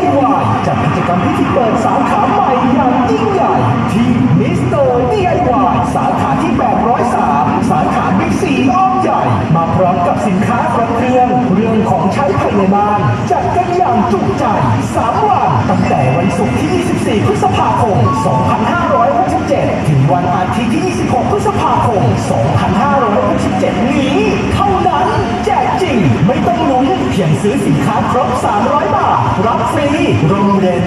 DIY จัดกิจกรรมพิธีเปิดสาขาใหม่อย่างยิ่งใหญ่ที่มิสเตอร์ DIY สาขาที่ 803 สาขาบิ๊กซีอ้อมใหญ่ มาพร้อมกับสินค้าครบเครื่อง เรื่องของใช้ภายในบ้าน จัดกันอย่างจุใจ3วันตั้งแต่วันศุกร์ที่ 24 พฤษภาคม 2567 ถึงวันอาทิตย์ที่ 26 พฤษภาคม 2567 นี้ เท่านั้นแจกจริงไม่ต้องลุ้นเพียงซื้อสินค้าครบ300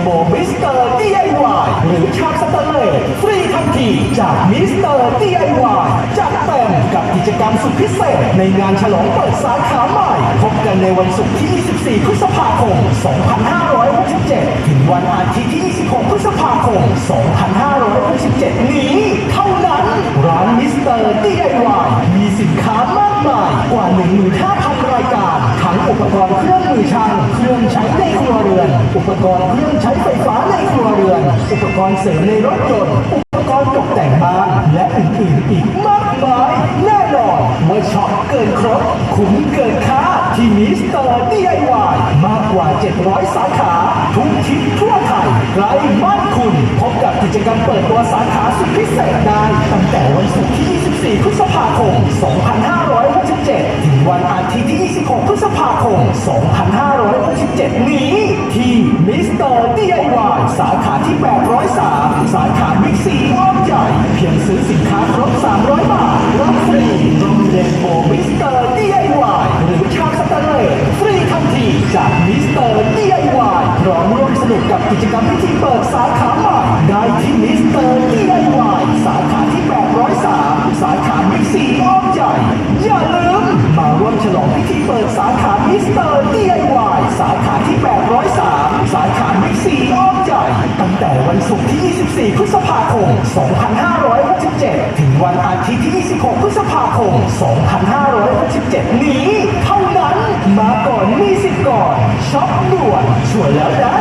โบมิสเตอร์ DIY หรือชามสเตนเลสฟรีทันทีจากมิสเตอร์ DIY จัดเต็มกับกิจกรรมสุดพิเศษ ในงานฉลองเปิดสาขาใหม่ พบกันในวันศุกร์ที่ 24 พฤษภาคม 2567 ถึงวันอาทิตย์ที่ 26 พฤษภาคม 2567 นี้เท่านั้น ร้านมิสเตอร์ DIY มีสินค้ามากมายกว่า 15,000 รายการ ทั้งอุปกรณ์เครื่องมือช่างเครื่องใช้ในครัว อุปกรณ์เครื่องใช้ไฟฟ้าในครัวเรือน อุปกรณ์เสริมในรถยนต์ อุปกรณ์ตกแต่งบ้านและอื่นๆอีกมากมายแน่นอนว่าช็อปเกินครบคุ้มเกินค่าที่มิสเตอร์ DIY มากกว่า 700 สาขาทุกทิศทั่วไทยใกล้บ้านคุณ พบกับกิจกรรมเปิดตัวสาขาสุดพิเศษได้ ตั้งแต่วันศุกร์ที่ 24 พฤษภาคม 2567 ถึงวันอาทิตย์ที่ 26 พฤษภาคม 2567 นี้ที่มิสเตอร์ DIY สาขาที่ 803 สาขาบิ๊กซีอ้อมใหญ่ เพียงซื้อสินค้าครบ 300 บาท รับฟรีโรงเรียนโบมิสเตอร์ DIY หรือชามสแตนเลสฟรีทันทีจากมิสเตอร์ DIY พร้อมร่วมสนุกกับกิจกรรมพิธีเปิดสาขา ลองพิธีเปิดสาขามิสเตอร์ DIY สาขาที่ 803 สาขาบิ๊กซีอ้อมใหญ่ตั้งแต่วันศุกร์ที่ 24 พฤษภาคม 2567 ถึงวันอาทิตย์ที่ 26 พฤษภาคม 2567 นี้ เท่านั้น มาก่อนมีสิทธิ์ก่อนช็อปด่วนชัวร์แล้วนะ